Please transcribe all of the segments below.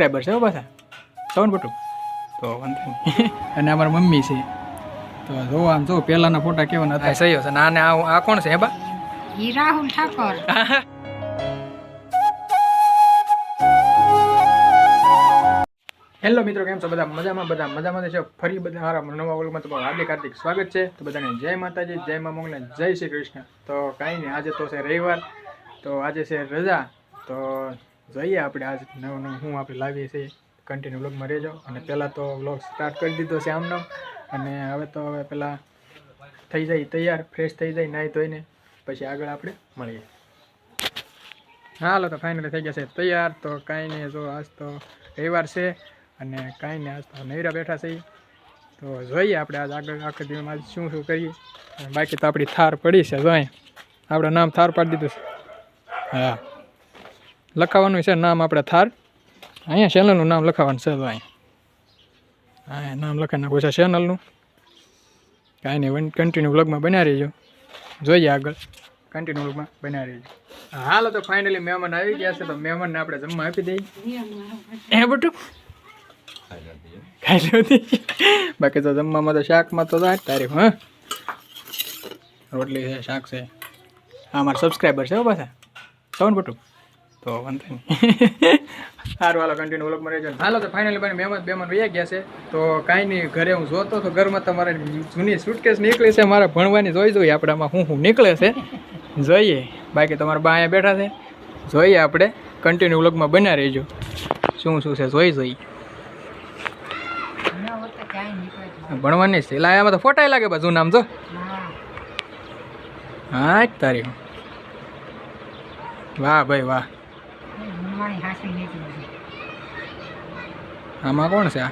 Subscriber છે હો પાછા. સવન બટુ તો વાંધો નહીં. અને અમારા મમ્મી છે. તો જો આમ જો પહેલાના ફોટા કેવા હતા સહી હશે. ના ને આ આ કોણ છે હે બા? ઈ રાહુલ ઠાકોર. હેલો મિત્રો કેમ છો? બધા મજામાં? બધા મજામાં છે. ફરી બધા મારા નવા વર્ગમાં તમારું હાર્દિક હાર્દિક સ્વાગત છે. તો બધાને જય માતાજી જય મા મંગલા જય શ્રી કૃષ્ણ. તો કાંઈ નહીં આજે તો છે રવિવાર. તો આજે છે રજા. તો જોઈએ આપણે આજ નવું નવું હું આપણે લાવીએ છીએ કન્ટિન્યુ વ્લોગમાં રહેજો. અને પહેલાં તો વ્લોગ સ્ટાર્ટ કરી દીધો છે આમનો. અને હવે તો હવે પહેલાં થઈ જાય, તૈયાર ફ્રેશ થઈ જાય, નાહી ધોઈને પછી આગળ આપણે મળીએ. હાલો તો ફાઇનલી થઈ ગયા છે. તૈયાર તો કાંઈ નહીં, જો આજ તો રવિવાર છે અને કાંઈ નહીં, આજ તો નૈરા બેઠા છે. તો જોઈએ આપણે આજ આગળ, આખા દિવસમાં શું શું કરીએ. બાકી તો આપણી થાર પડી છે જોઈએ આપણે નામ થાર પાડી દીધું છે. હા. લખાવાનું છે નામ આપણે થાર. અહીંયા ચેનલનું નામ લખાવાનું છે તો અહીં હા નામ લખાઈ નાખવું છે ચેનલનું કાંઈ નહીં કન્ટિન્યુ વ્લોગમાં બનાવી રહીજો. જોઈએ આગળ. કન્ટિન્યુ વ્લોગમાં બનાવી રહીજો. હાલો તો ફાઇનલી મહેમાન આવી ગયા છે તો મહેમાનને આપણે જમવા આપી દઈએ. એ બટુ? ખાઈ લેતી બાકી તો જમવામાં તો શાકમાં તો થાય તારીખ હા? રોટલી છે શાક છે. હા મારા સબસ્ક્રાઈબર છે હો પાછા. સૌન બટુક તો વાંધો નહીં. સારું હાલો કન્ટિન્યુ વ્લોગમાં રહેજો હાલો તો ફાઇનલી ભાઈ મહેમાન બેમાન વૈયા ગયા છે. તો કાંઈ નહીં ઘરે હું જોતો તો ઘરમાં તમારે જૂની સુટકેસ નીકળી છે. મારે ભણવાની જોઈ જોઈએ આપણામાં હું શું શું નીકળે છે. જોઈએ. બાકી તમારા બા અહીંયા બેઠા છે. જોઈએ આપણે. કન્ટિન્યુ વ્લોગમાં બન્યા રહેજો. શું શું છે? જોઈ જોઈ. ભણવાની છે. એલા આમાં તો ફોટા લાગે બાજુ નામ જો? હા. હા જ તારી. વાહ ભાઈ વાહ. હનુમાની હાંસી નીકળી છે. આમાં કોણ છે આ?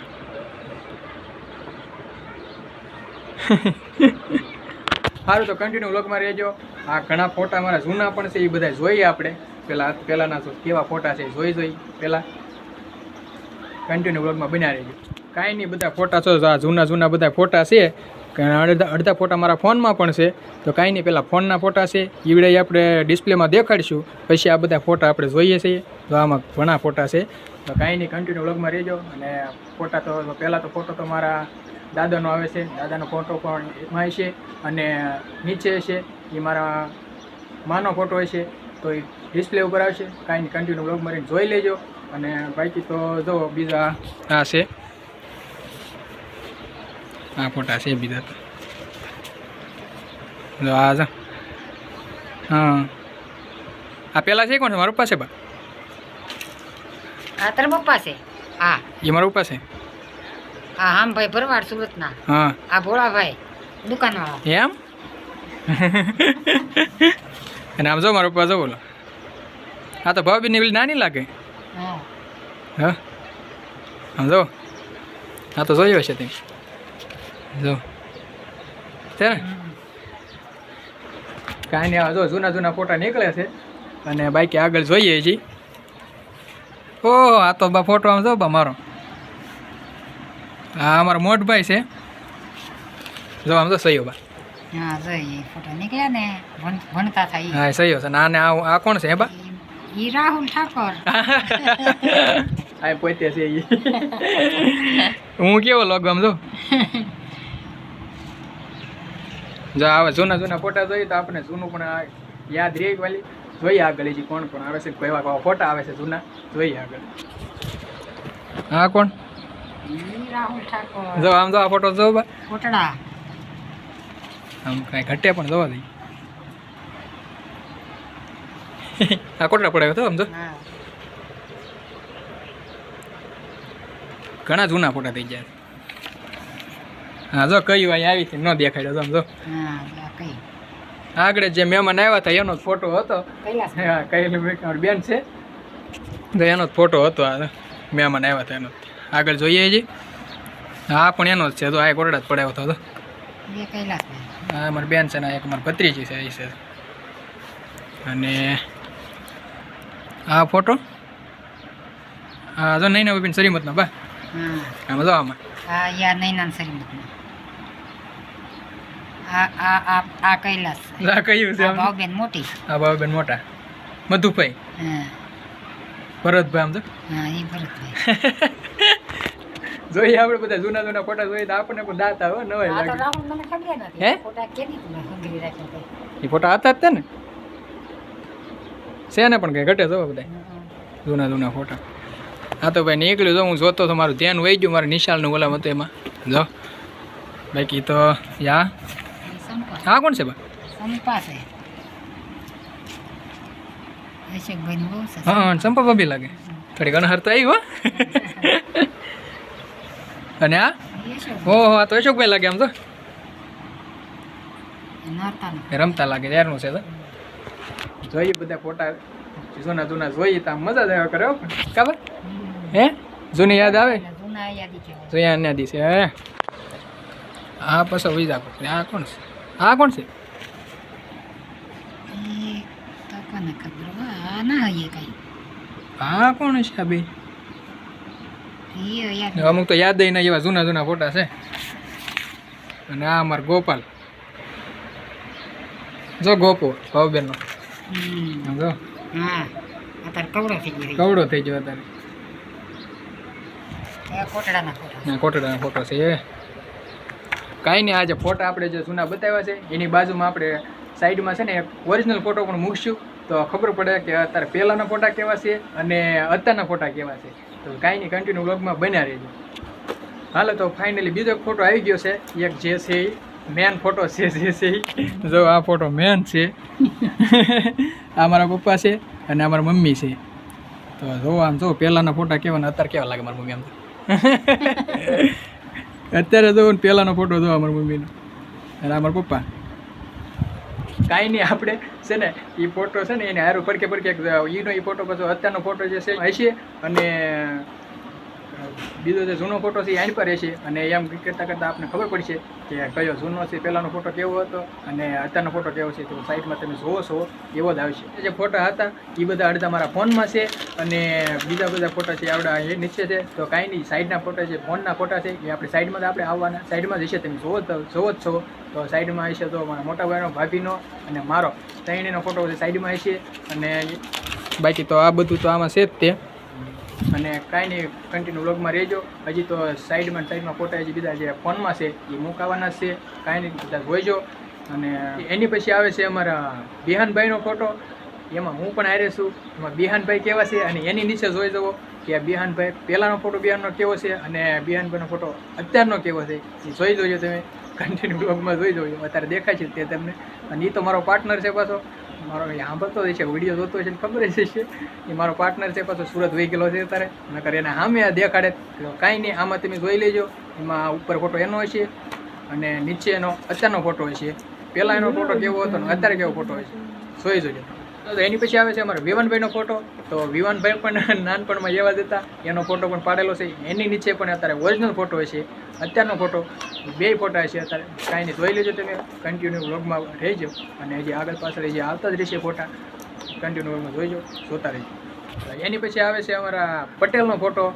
સારું તો કન્ટિન્યુ વ્લોગમાં રહેજો. આ ઘણા ફોટા મારા જૂના પણ છે, એ બધા જોઈએ આપણે. પેલા પહેલાંના કેવા ફોટા છે એ જોઈ જોઈ. પહેલાં કન્ટિન્યુ વ્લોગમાં બન્યા રહેજો. કાંઈ નહીં, બધા ફોટા છો આ જૂના જૂના બધા ફોટા છે. અડધા અડધા ફોટા મારા ફોનમાં પણ છે. તો કાંઈ નહીં પહેલાં ફોનના ફોટા છે, ઈવડે આપણે ડિસ્પ્લેમાં દેખાડીશું. પછી આ બધા ફોટા આપણે જોઈએ છીએ. તો આમાં ઘણા ફોટા છે. તો કાંઈ નહીં કન્ટિન્યુ વ્લોગમાં રહેજો. અને ફોટા તો, પહેલાં તો ફોટો તો મારા દાદાનો આવે છે. દાદાનો ફોટો પણ એમાં છે. અને નીચે છે, એ મારા માનો ફોટો છે. તો એ ડિસ્પ્લે ઉપર આવશે. કાંઈ નહીં કન્ટિન્યુ વ્લોગમાં રહીને જોઈ લેજો. અને બાકી તો જો, બીજા આ છે. આ ફોટા છે બીજા. તો આ હા. આ પહેલાં છે કોણ મારા પાસે બા? આ તારા પપ્પા છે? હા. એ મારા પપ્પા છે. હા હામ ભાઈ ભરવાડ સુરતના. હા. આ ભોળાભાઈ દુકાનવાળા. એમ? અને આમ જો મારા પપ્પા જો બોલો. હા તો ભાભી ની પેલી નાની લાગે. હા. હા. આમ જો. આ તો જોયો છે તે જો. છે ને કાંઈ નહીં જો જૂના જૂના ફોટા નીકળે છે. અને બાકી આગળ જોઈએ છીએ ઓહ આ તો બા ફોટો આમ જો બા મારો. હા અમારો મોટભાઈ છે. જો આમ તો સહીઓ બા. હા સહી ફોટો નીકળ્યા ને ભણતા હતા હા સહીઓ છે. ને આ આ કોણ છે બા? ઈ રાહુલ ઠાકોર. આ પોતે છે ઈ. હું કેવો લોગ આમ જો? જો આવે જૂના જૂના ફોટા જોઈએ તો આપણે જૂનું પણ યાદ રહે વાલી. જોઈએ આગળ હજી કોણ કોણ આવે છે? કેવા કેવા ફોટા આવે છે જૂના? જોઈએ આગળ. હા કોણ? જો આમ જો આ ફોટો જો બા. ફોટડા આમ કાંઈ ઘટે પણ જોવા દઈ આ કોટડા પડાવ્યો તો આમ જો. ઘણા જૂના ફોટા થઈ ગયા હા જો કયું અહીં આવી હતી ન દેખાડ્યો તો આમ જો. હા કઈ? આગળ જે મહેમાન આવ્યા હતા એનો જ ફોટો હતો. કૈલાસ હા કહેલું બેન છે. તો એનો જ ફોટો હતો આ મહેમાન આવ્યા હતા એનો આગળ જોઈએ હજી. હા પણ એનો જ છે તો આ કોરડા જ પડાવ્યો હતો કૈલાસ અમારી બેન છે ને એક અમારી ભત્રીજી છે એ છે. અને આ ફોટો હા જો નહીં ને સરીમતનો બા. હા. આમાં જો આમાં. આ યા નૈનાન સરીમતનો. આ આ આ આ કૈલાસ આ કયું છે આ? ભાવબેન મોટી આ બાબા મોટા. મધુભાઈ. ભરતભાઈ આમ તો? હા એ ભરતભાઈ. જોઈએ આપણે બધા જૂના જૂના ફોટા જોઈએ તો આપણને પણ દાંત આવે નવાઈ આ લાગે. હે? એ ફોટા હતા જ તે ને? છે ને પણ કંઈ ઘટે જો બધા? જૂના જૂના ફોટા. હા તો ભાઈ નીકળ્યું તો હું જોતો તો મારું ધ્યાન વહી ગયું મારા નિશાળનું ઓલામ હતું એમાં. જો. બાકી તો યા. હા કોણ છે બા? સંપા છે. અશોકભાઈ બહુ છે. હા સંપા ભાભી લાગે. થોડી અનહર તો આવી હો. અને આ? હો હો તો અશોકભાઈ લાગે આમ તો. રમતા લાગે ત્યારનું છે તો. જોઈએ બધા ફોટા. જૂના જૂના જોઈએ તો મજા જ આવ્યા કરે હો પણ. ખબર હે? જૂની યાદ આવે? જૂના યાદી છે હે. આ પાછો વિઝા આ કોણ છે? આ કોણ છે? આ કોણ છે આ બે? અમુક તો યાદ નહીં એવા જૂના જૂના ફોટા છે. અને આ અમાર ગોપાલ. જો ગોપો ભાવબેનનો. હમ. જો. હા અત્યારે કવડો થઈ ગયો અત્યારે. કોટડાના ફોટા છે એ. કાંઈ નહીં, આજે ફોટા આપણે જે જૂના બતાવ્યા છે, એની બાજુમાં આપણે સાઈડમાં છે ને ઓરિજિનલ ફોટો પણ મૂકશું. તો ખબર પડે કે અત્યારે પહેલાંના ફોટા કેવા છે અને અત્યારના ફોટા કેવા છે. તો કાંઈ નહીં કન્ટિન્યુ બ્લોગમાં બન્યા રહેજો. હાલો, તો ફાઇનલી બીજો ફોટો આવી ગયો છે. એક જે છે મેન ફોટો છે, જે છે. જો, આ ફોટો મેન છે. આ મારા પપ્પા છે અને આ મારા મમ્મી છે. તો જો, આમ જો, પહેલાંના ફોટા કેવાના અત્યારે કેવા લાગે મારા મમ્મી આમ અત્યારે જો પહેલાંનો ફોટો જો અમારા મમ્મીનો અને અમારા પપ્પા. કાંઈ નહીં, આપણે છે ને, એ ફોટો છે ને એને હારું પડકે પડકે એનો એ ફોટો પાછો અત્યારનો ફોટો જે છે હશે અને બીજો જે જૂનો ફોટો છે એ આની પર રહેશે અને એમ કરતાં કરતાં આપણને ખબર પડશે કે કયો જૂનો છે, પહેલાંનો ફોટો કેવો હતો અને અત્યારનો ફોટો કેવો છે, તો સાઈડમાં તમે જોવો છો, એવો જ આવશે. જે ફોટા હતા, એ બધા અડધા મારા ફોનમાં છે અને બીજા બધા ફોટા છે આવડા એ નીચે છે. તો કાંઈ નહીં, સાઈડના ફોટા છે, ફોનના ફોટા છે, એ આપણે સાઈડમાં જ આપણે આવવાના. સાઈડમાં જ હશે, તમે જોવો જોવો જ છો. તો સાઈડમાં હશે તો મારા મોટા ભાઈનો, ભાભીનો અને મારો. ત્રણેયનો ફોટો સાઈડમાં હશે અને બાકી તો આ બધું તો આમાં છે જ તે. અને કાંઈ નહીં કન્ટિન્યુ વ્લોગમાં રહેજો. હજી તો સાઈડમાં સાઈડમાં ફોટા હજી બીજા જે ફોનમાં છે, એ મુકાવાના છે. કાંઈ નહીં, બધા જોઈજો. અને એની પછી આવે છે અમારા બિહાનભાઈનો ફોટો એમાં હું પણ હારે છું. એમાં બિહાનભાઈ કેવા છે અને એની નીચે જોઈ જવો કે આ બિહાનભાઈ પહેલાંનો ફોટો બિહારનો કેવો છે અને બિહાનભાઈનો ફોટો અત્યારનો કેવો છે. એ જોઈ જોજો તમે. કન્ટિન્યુ બ્લોગમાં જોઈ જોજો. અત્યારે દેખાય છે તે તમને. અને એ તો મારો પાર્ટનર છે પાછો. મારો સાંભળતો હોય છે, વીડિયો જોતો છે ને ખબર જ છે. એ મારો પાર્ટનર છે, પાછો સુરત વહી ગયેલો છે અત્યારે. નકર એને સામે આ દેખાડે. તો કાંઈ નહીં, આમાં તમે જોઈ લેજો. એમાં ઉપર ફોટો એનો હશે અને નીચે એનો અત્યારનો ફોટો હશે. પહેલાં એનો ફોટો કેવો હતો અને અત્યારે કેવો ફોટો હશે? જોઈ જોજો. તો એની પછી આવે છે અમારો વિવાનભાઈનો ફોટો તો વિવાનભાઈ પણ નાનપણમાં એવા જ હતા. એનો ફોટો પણ પાડેલો છે. એની નીચે પણ અત્યારે ઓરિજિનલ ફોટો છે. અત્યારનો ફોટો બે ફોટા છે અત્યારે. કાંઈ નહીં જોઈ લેજો તમે. કન્ટિન્યુ વ્લોગમાં રહેજો. અને હજી આગળ પાછળ હજી આવતા જ રહેશે ફોટા કન્ટિન્યુ વ્લોગમાં જોઈજો. જોતા રહેજો. એની પછી આવે છે અમારા પટેલનો ફોટો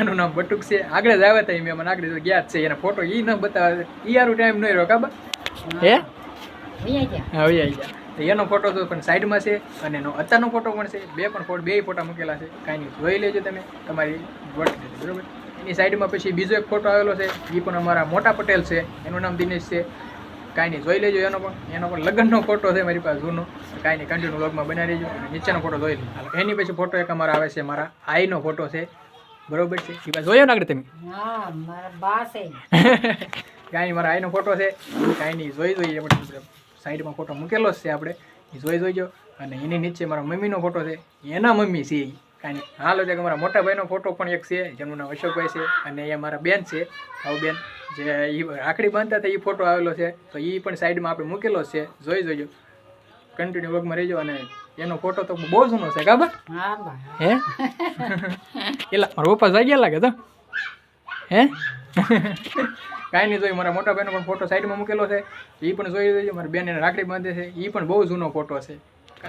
એનું નામ બટુક છે. આગળ જ આવ્યા હતા એ મેં મને આગળ ગયા જ છે. એના ફોટો એ ન બતાવે. એ યારું ટાઈમ નહીં રહ્યો કાબા હે? આવી ગયા. તો એનો ફોટો તો પણ સાઈડમાં છે અને એનો અત્યારનો ફોટો પણ છે. બે પણ ફોટો બે ફોટા મૂકેલા છે. કાંઈ નહીં જોઈ લેજો તમે. તમારી વોટ બરાબર? એની સાઈડમાં પછી બીજો એક ફોટો આવેલો છે. એ પણ અમારા મોટા પટેલ છે. એનું નામ દિનેશ છે. કાંઈ નહીં જોઈ લેજો એનો પણ. એનો પણ લગ્નનો ફોટો છે મારી પાસે જૂનો. કાંઈ નહીં કન્ટિન્યુ વ્લોગમાં બનાવી લેજો અને નીચેનો ફોટો જોઈ લો એની પછી ફોટો એક અમારા આવે છે મારા આઈનો ફોટો છે. બરોબર છે? એ પાસે જોયો ને આગળ તમે? હા બા કાંઈ મારા આઈનો ફોટો છે. કાંઈ નહીં જોઈ જોઈએ સાઈડમાં ફોટો મૂકેલો જ છે આપણે. એ જોઈ જોઈજો અને એની નીચે મારા મમ્મીનો ફોટો છે. એના મમ્મી છે એ કાંઈ હાલો છે કે મારા મોટા ભાઈનો ફોટો પણ એક છે. જેનું નામ અશોકભાઈ છે. અને એ મારા બેન છે ભાવબેન જે એ રાખડી બાંધતા હતા એ ફોટો આવેલો છે. તો એ પણ સાઈડમાં આપણે મૂકેલો છે. જોઈ જોઈજો કન્ટિન્યુ વર્ગમાં રહેજો અને એનો ફોટો તો બહુ જૂનો છે કાબર બા? હે એટલે મારા પપ્પા જાગ્યા લાગે તો? હે? કાંઈ નહીં જોઈ મારા મોટા ભાઈનો પણ ફોટો સાઈડમાં મૂકેલો છે. એ પણ જોઈ જોઈએ મારી બેન એને રાખડી બાંધે છે. એ પણ બહુ જૂનો ફોટો છે.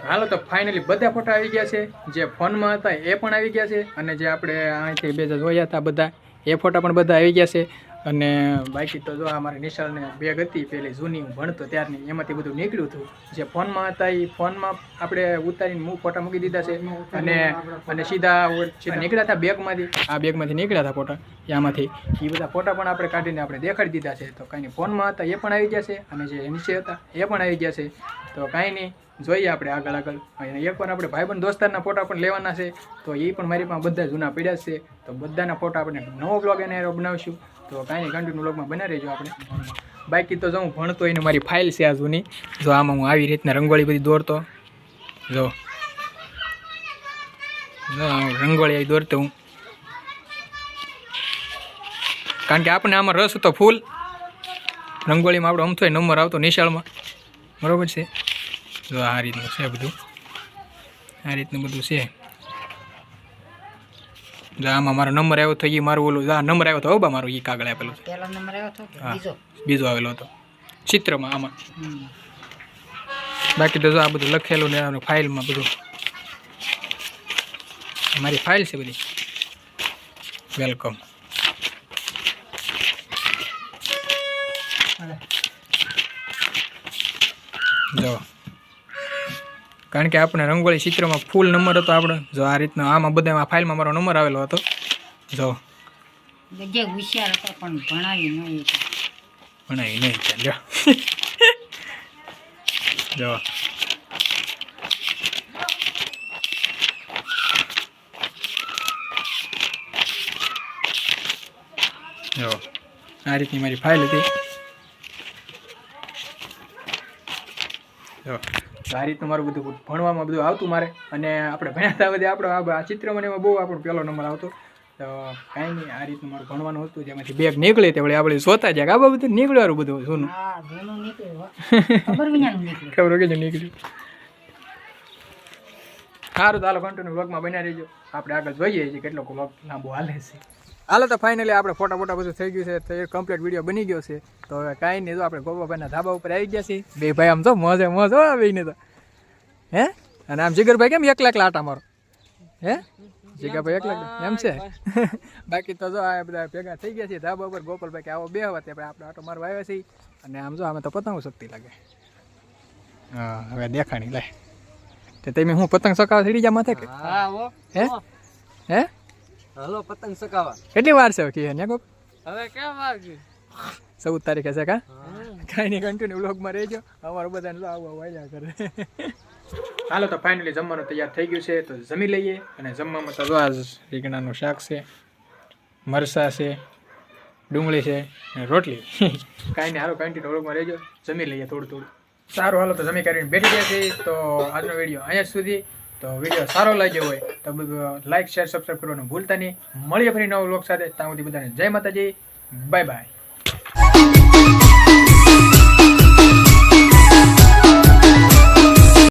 હાલો તો ફાઇનલી બધા ફોટા આવી ગયા છે. જે ફોનમાં હતા એ પણ આવી ગયા છે. અને જે આપણે અહીંથી બે જોયા હતા બધા, એ ફોટા પણ બધા આવી ગયા છે. અને બાકી તો જો આ મારી નિશાળને બેગ હતી, પેલી જૂની હું ભણતો ત્યારની, એમાંથી બધું નીકળ્યું હતું. જે ફોનમાં હતા એ ફોનમાં આપણે ઉતારીને હું ફોટા મૂકી દીધા છે. અને અને સીધા સીધા નીકળ્યા હતા બેગમાંથી આ બેગમાંથી નીકળ્યા હતા ફોટા એમાંથી એ બધા ફોટા પણ આપણે કાઢીને આપણે દેખાડી દીધા છે. તો કાંઈ નહીં, ફોનમાં હતા, એ પણ આવી ગયા છે. અને જે નીચે હતા, એ પણ આવી ગયા છે. તો કાંઈ નહીં, જોઈએ આપણે આગળ આગળ. અને એકવાર આપણે ભાઈબંધ દોસ્તારના ફોટા પણ લેવાના છે. તો એ પણ મારી પાસે બધા જૂના પડ્યા છે. તો બધાના ફોટા આપણે નવો બ્લોગ એને બનાવશું. તો કાંઈ નહીં કન્ટિન્યુ બ્લોગમાં બના રહેજો આપણે. બાકી તો જો હું ભણતો એને મારી ફાઇલ છે આ જૂની. જો આમાં હું આવી રીતના રંગોળી બધી દોરતો. જો. રંગોળી આવી દોરતો હું. કારણ કે આપણને આમાં રસ હતો ફૂલ. રંગોળીમાં આપણો અમથો નંબર આવતો નિશાળમાં. બરાબર છે? જો આ રીતનું છે બધું. આ રીતનું બધું છે. આમાં મારો નંબર આવ્યો હતો એ મારું ઓલું આ નંબર આવ્યો હતો બા મારો એ કાગળ આપેલો છે. પહેલો નંબર આવ્યો હતો. બીજો? બીજો આવેલો હતો. ચિત્રમાં આમાં. બાકી તો જો આ બધું લખેલું ને ફાઇલમાં બધું. મારી ફાઇલ છે બધી. વેલકમ. જો. કારણ કે આપણે રંગોળી ચિત્રમાં ફૂલ નંબર હતો આપણો. જો આ રીતનો આમાં બધામાં ફાઇલમાં મારો નંબર આવેલો હતો. જો. જે હોશિયાર હતા પણ ભણાવી નહીં ભણાવી નહીં ચાલ્યો જો. જો. આ રીતની મારી ફાઇલ હતી. જો. આ રીતનું મારું બધું ભણવામાં બધું આવતું મારે. અને આપણે ભણ્યા હતા આપણો આ ચિત્રમાં એમાં બહુ આપણો પહેલો નંબર આવતો. તો કાંઈ નહીં આ રીતનું મારું ભણવાનું હતું. જેમાંથી બેગ નીકળે તે વળી આપણે જોતા જાય. કે આ બધું નીકળ્યું બધું જૂનું. ખબર કે નીકળ્યું સારું તો હાલો કન્ટિન્યુ વ્લોગમાં બન્યા રહેજો. આપણે આગળ જોઈએ છીએ કેટલો વ્લોગ લાંબો હાલે છે. હાલો તો ફાઇનલી આપણે ફોટા ફોટા બધું થઈ ગયું છે તો એ કમ્પ્લીટ વીડિયો બની ગયો છે. તો હવે કાંઈ નહીં તો આપણે ગોપાભાઈના ધાબા ઉપર આવી ગયા છીએ. બે ભાઈ આમ તો મોજે મોજ હો આ બેયને તો. હે? અને આમ જીગરભાઈ કેમ એકલા એકલા લાટા મારો? હે? જીગાભાઈ એક લાખ એમ છે? બાકી તો જો આ બધા ભેગા થઈ ગયા છે ધાબા ઉપર. ગોપાલભાઈ કે આવો બે હવા આપણે આપણે આટો મારવા આવ્યા છીએ. અને આમ જો આમે તો પતંગ શક્તિ લાગે. હા હવે દેખાણી લે તે તમે હું પતંગ સકાવ થઈ ગયા માથે કે? હા. હે? હે? હલો પતંગ સકાવા કેટલી વાર છે કે ને કોક? હવે કેમ છે? ચૌદ તારીખે છે કા? કાંઈ નહીં કન્ટિન્યુ વ્લોગમાં રહેજો. અમારું બધાને તો આવો વાયા કરે હાલો તો ફાઇનલી જમવાનું તૈયાર થઈ ગયું છે તો જમી લઈએ. અને જમવામાં તો જો આ રીંગણાનું શાક છે મરસા છે ડુંગળી છે અને રોટલી. કાંઈ નહીં હાલો કન્ટિન્યુ વ્લોગમાં રહેજો. જમી લઈએ થોડું થોડું. સારું હાલો તો જમી કરીને બેઠી ગયા છે તો આજનો વીડિયો અહીંયા સુધી. તો વીડિયો સારો લાગ્યો હોય તો લાઇક શેર સબસ્ક્રાઈબ કરવાનું ભૂલતા નહીં. મળીએ ફરી નવો લોક સાથે. ત્યાં સુધી બધાને જય માતાજી. Bye bye